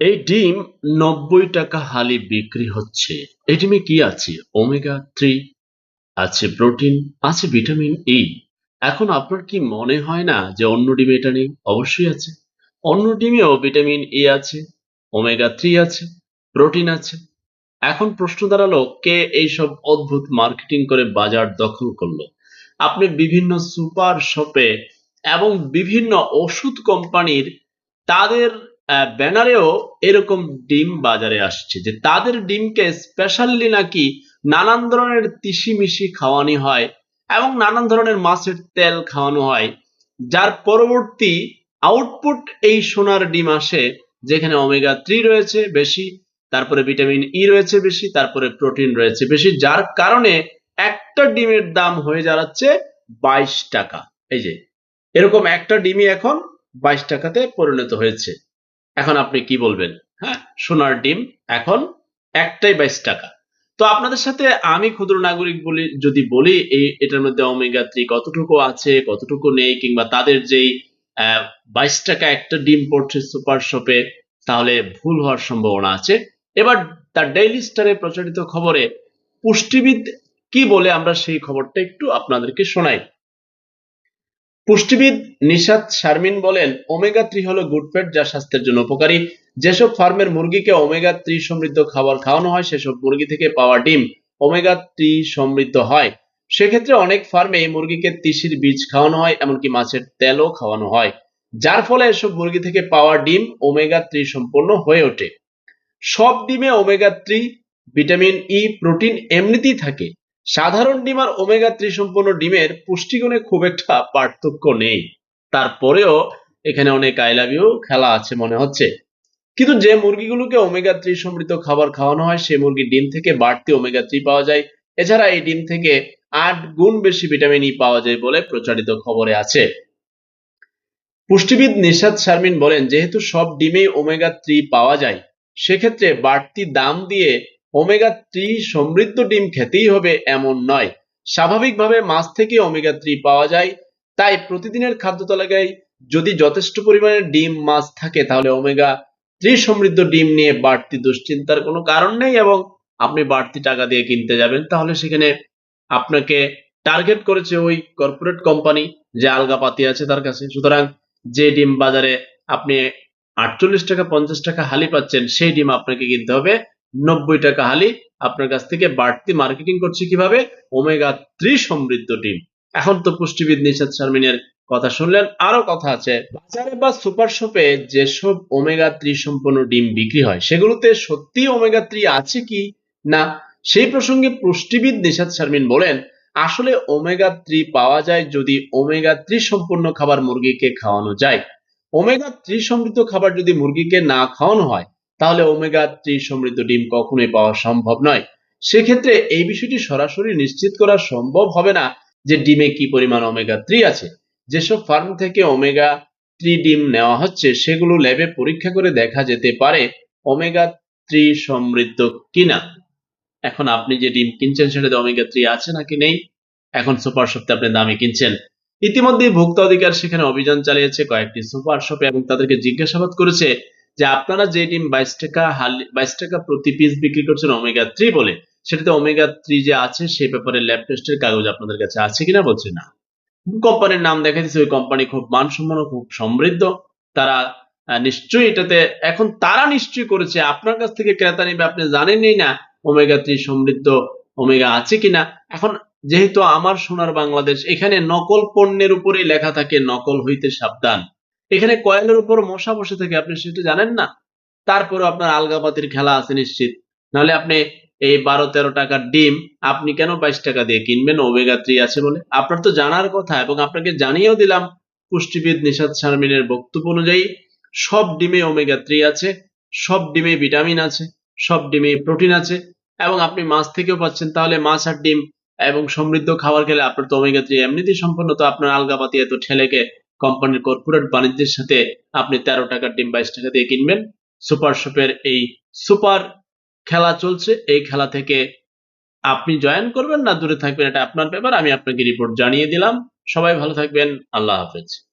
এই ডিম নব্বই টাকা হালি বিক্রি হচ্ছে। এই ডিমে কি আছে? ওমেগা থ্রি, আছে প্রোটিন, আছে ভিটামিন ই। এখন আপনার কি মনে হয় না যে অন্য ডিমে এটা নেই? অবশ্যই আছে। অন্য ডিমেও ভিটামিন ই আছে, ওমেগা থ্রি আছে, প্রোটিন আছে। এখন প্রশ্ন দাঁড়াল, কে এইসব অদ্ভুত মার্কেটিং করে বাজার দখল করল? আপনি বিভিন্ন সুপার শপে এবং বিভিন্ন ওষুধ কোম্পানির তাদের ব্যানারেও এরকম ডিম বাজারে আসছে যে তাদের ডিমকে স্পেশালি নাকি নানান ধরনের তিসি মিশি খাওয়ানো হয় এবং নানান ধরনের মাছের তেল খাওয়ানো হয়। যার পরবর্তী আউটপুট এই সোনার ডিম আসে, যেখানে ওমেগা থ্রি রয়েছে বেশি, তারপরে ভিটামিন ই রয়েছে বেশি, তারপরে প্রোটিন রয়েছে বেশি, যার কারণে একটা ডিমের দাম হয়ে দাঁড়াচ্ছে বাইশ টাকা। এই যে, এরকম একটা ডিমই এখন বাইশ টাকাতে পরিণত হয়েছে। এখন আপনি কি বলবেন? হ্যাঁ সোনার ডিম এখন একটাই বাইশ টাকা। তো আপনাদের সাথে আমি ক্ষুদ্র নাগরিক বলি, যদি বলি, এই, এটার মধ্যে ওমেগা থ্রি কতটুকু আছে, কতটুকু নেই, কিংবা তাদের যেই বাইশ টাকা একটা ডিম পড়ছে সুপার শপে, তাহলে ভুল হওয়ার সম্ভাবনা আছে। এবার তার ডেইলি স্টারে প্রচারিত খবরে পুষ্টিবিদ কি বলে আমরা সেই খবরটা একটু আপনাদেরকে শোনাই। পুষ্টিবিদ নিশাত শারমিন বলেন, ওমেগা থ্রি হলো গুড ফ্যাট যা স্বাস্থ্যের জন্য উপকারী। যেসব ফার্মের মুরগিকে ওমেগা থ্রি সমৃদ্ধ খাবার খাওয়ানো হয়, সেসব মুরগি থেকে পাওয়া ডিম ওমেগা থ্রি সমৃদ্ধ হয়। সেক্ষেত্রে অনেক ফার্মে এই মুরগিকে তিসির বীজ খাওয়ানো হয়, এমনকি মাছের তেলও খাওয়ানো হয়। যার ফলে এসব মুরগি থেকে পাওয়া ডিম ওমেগা থ্রি সম্পন্ন হয়ে ওঠে। সব ডিমে omega three, vitamin E protein এমনিতেই থাকে। সাধারণ ডিম আর ওমেগা থ্রি সম্পন্ন ডিমের পুষ্টিগুণে খুব একটা পার্থক্য নেই। তারপরেও এখানে অনেক আই খেলা আছে মনে হচ্ছে। কিন্তু যে মুরগিগুলোকে ওমেগা থ্রি সমৃদ্ধ খাবার খাওয়ানো হয় সেই মুরগির ডিম থেকে বাড়তি ওমেগা থ্রি পাওয়া যায়। এছাড়া এই ডিম থেকে আট গুণ বেশি ভিটামিন ই পাওয়া যায় বলে প্রচারিত খবরে আছে। পুষ্টিবিদ নিশাদ শারমিন বলেন, যেহেতু সব ডিমেই ওমেগা থ্রি পাওয়া যায়, সেক্ষেত্রে বাড়তি দাম দিয়ে ওমেগা থ্রি সমৃদ্ধ ডিম খেতেই হবে এমন নয়। স্বাভাবিকভাবে মাছ থেকে ওমেগা থ্রি পাওয়া যায়। তাই প্রতিদিনের খাদ্য তালিকায় যদি যথেষ্ট পরিমাণে ডিম, মাছ থাকে, তাহলে ওমেগা থ্রি সমৃদ্ধ ডিম নিয়ে বাড়তি দুশ্চিন্তার কোনো কারণ নেই এবং আপনি বাড়তি টাকা দিয়ে কিনতে যাবেন। তাহলে সেখানে আপনাকে টার্গেট করেছে ওই কর্পোরেট কোম্পানি যে আলগা পাতি আছে তার কাছে। সুতরাং যে ডিম বাজারে আপনি আটচল্লিশ টাকা, পঞ্চাশ টাকা হালি পাচ্ছেন, সেই ডিম আপনাকে কিনতে হবে। নব্বই টাকা হালি আপনার কাছ থেকে বাড়তি মার্কেটিং করছে কীভাবে? ওমেগা থ্রি সমৃদ্ধ ডিম। এখন তো পুষ্টিবিদ নিশাদ শারমিনের কথা শুনলেন। আরও কথা আছে। বাজারে বা সুপার শপে যেসব ওমেগা থ্রি সম্পন্ন ডিম বিক্রি হয়, সেগুলোতে সত্যি ওমেগা থ্রি আছে কি না? সেই প্রসঙ্গে পুষ্টিবিদ নিশাদ শারমিন বলেন, আসলে ওমেগা থ্রি পাওয়া যায় যদি ওমেগা থ্রি সম্পন্ন খাবার মুরগিকে খাওয়ানো যায়। ওমেগা থ্রি সমৃদ্ধ খাবার যদি মুরগিকে না খাওয়ানো হয় তাহলে ওমেগা থ্রি সমৃদ্ধ ডিম কখনোই পাওয়া সম্ভব নয়। সেক্ষেত্রে এই বিষয়টি সরাসরি নিশ্চিত করা সম্ভব হবে না যে ডিমে কি পরিমাণ ওমেগা থ্রি আছে। যেসব ফার্ম থেকে ওমেগা থ্রি ডিম নেওয়া হচ্ছে, সেগুলো ল্যাবে পরীক্ষা করে দেখা যেতে পারে ওমেগা থ্রি সমৃদ্ধ কিনা। এখন আপনি যে ডিম কিনছেন সেটাতে ওমেগা থ্রি আছে নাকি নেই? এখন সুপার শপে আপনি দামে কিনছেন। ইতিমধ্যে ভোক্তা অধিকার সেখানে অভিযান চালিয়েছে কয়েকটি সুপার শপে এবং তাদেরকে জিজ্ঞাসাবাদ করেছে যে আপনারা যে ডিম বাইশ টাকা বাইশ টাকা প্রতি পিস বিক্রি করছেন ওমেগা থ্রি বলে, সেটাতে ওমেগা থ্রি যে আছে, সেই ব্যাপারে ল্যাব টেস্টের কাগজ আপনাদের কাছে আছে কিনা বলছে না। কোম্পানির নাম দেখা দিচ্ছে ওই কোম্পানি খুব মানসম্পন্ন খুব সমৃদ্ধ। তারা নিশ্চয়ই এটাতে, এখন তারা নিশ্চয়ই করেছে। আপনার কাছ থেকে ক্রেতা নিবে, আপনি জানেনই না ওমেগা থ্রি সমৃদ্ধ ওমেগা আছে কিনা। এখন যেহেতু আমার সোনার বাংলাদেশ, এখানে নকল পণ্যের উপরেই লেখা থাকে, নকল হইতে সাবধান। এখানে কয়েলের উপর মশা বসে থাকে, আপনি সেটা জানেন না? তারপরে আপনার আলগাপাতির খেলা আছে নিশ্চিত। নাহলে আপনি এই বারো তেরো টাকার ডিম আপনি কেন বাইশ টাকা দিয়ে কিনবেন? ওমেগা আছে বলে। আপনার তো জানার কথা এবং আপনাকে জানিয়েও দিলাম, পুষ্টিবিদ নিশাদ শারমিনের বক্তব্য অনুযায়ী, সব ডিমে ওমেগা থ্রি আছে, সব ডিমে ভিটামিন আছে, সব ডিমে প্রোটিন আছে এবং আপনি মাছ থেকেও পাচ্ছেন। তাহলে মাছ আর ডিম এবং সমৃদ্ধ খাবার খেলে আপনার তো ওমেগা থ্রি এমনিতেই সম্পন্ন, তো আপনার আলগাপাতি এত ঠেলেকে কোম্পানির কর্পোরেট বাণিজ্যের সাথে আপনি তেরো টাকার ডিম বাইশ টাকা দিয়ে কিনবেন। সুপার শপের এই সুপার খেলা চলছে। এই খেলা থেকে আপনি জয়েন করবেন না, দূরে থাকবেন, এটা আপনার ব্যাপার, আমি আপনাকে রিপোর্ট জানিয়ে দিলাম। সবাই ভালো থাকবেন, আল্লাহ হাফেজ।